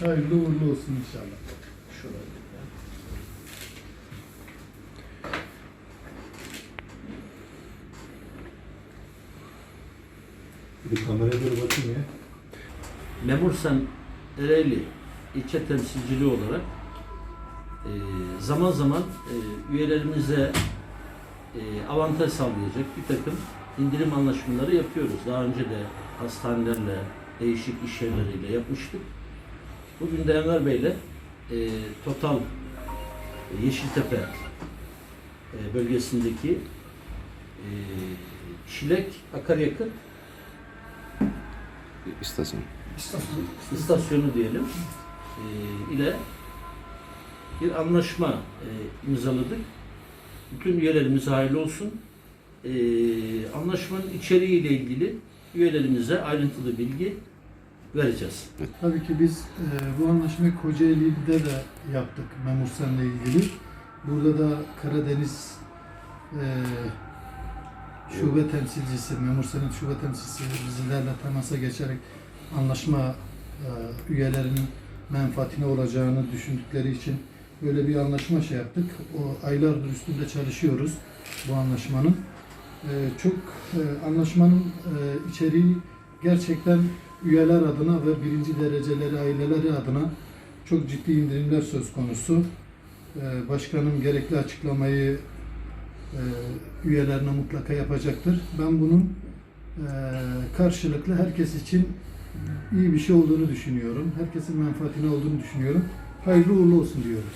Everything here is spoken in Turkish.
Hayırlı uğurlu olsun inşallah. Şurada. Bir kameraya doğru bakayım ya. Memursen Ereğli ilçe temsilciliği olarak e, zaman zaman e, üyelerimize e, avantaj sağlayacak bir takım indirim anlaşmaları yapıyoruz. Daha önce de hastanelerle, değişik iş yerleriyle yapmıştık. Bugün de Enver Bey'le e, Total e, Yeşiltepe e, bölgesindeki e, Çilek Akaryakıt İstasyon. istasyonu diyelim e, ile bir anlaşma e, imzaladık. Bütün üyelerimize hayırlı olsun. E, anlaşmanın içeriğiyle ilgili üyelerimize ayrıntılı bilgi vereceğiz. Tabii ki biz e, bu anlaşmayı Kocaeli'de de yaptık Memursen'le ilgili. Burada da Karadeniz e, şube temsilcisi, Memursen'in şube temsilcisi bizlerle temasa geçerek anlaşma e, üyelerinin menfaatine olacağını düşündükleri için böyle bir anlaşma şey yaptık. O aylardır üstünde çalışıyoruz bu anlaşmanın. E, çok e, anlaşmanın e, içeriği gerçekten üyeler adına ve birinci dereceleri aileleri adına çok ciddi indirimler söz konusu. Ee, Başkanım gerekli açıklamayı e, üyelerine mutlaka yapacaktır. Ben bunun e, karşılıklı herkes için iyi bir şey olduğunu düşünüyorum. Herkesin menfaatine olduğunu düşünüyorum. Hayırlı uğurlu olsun diyorum.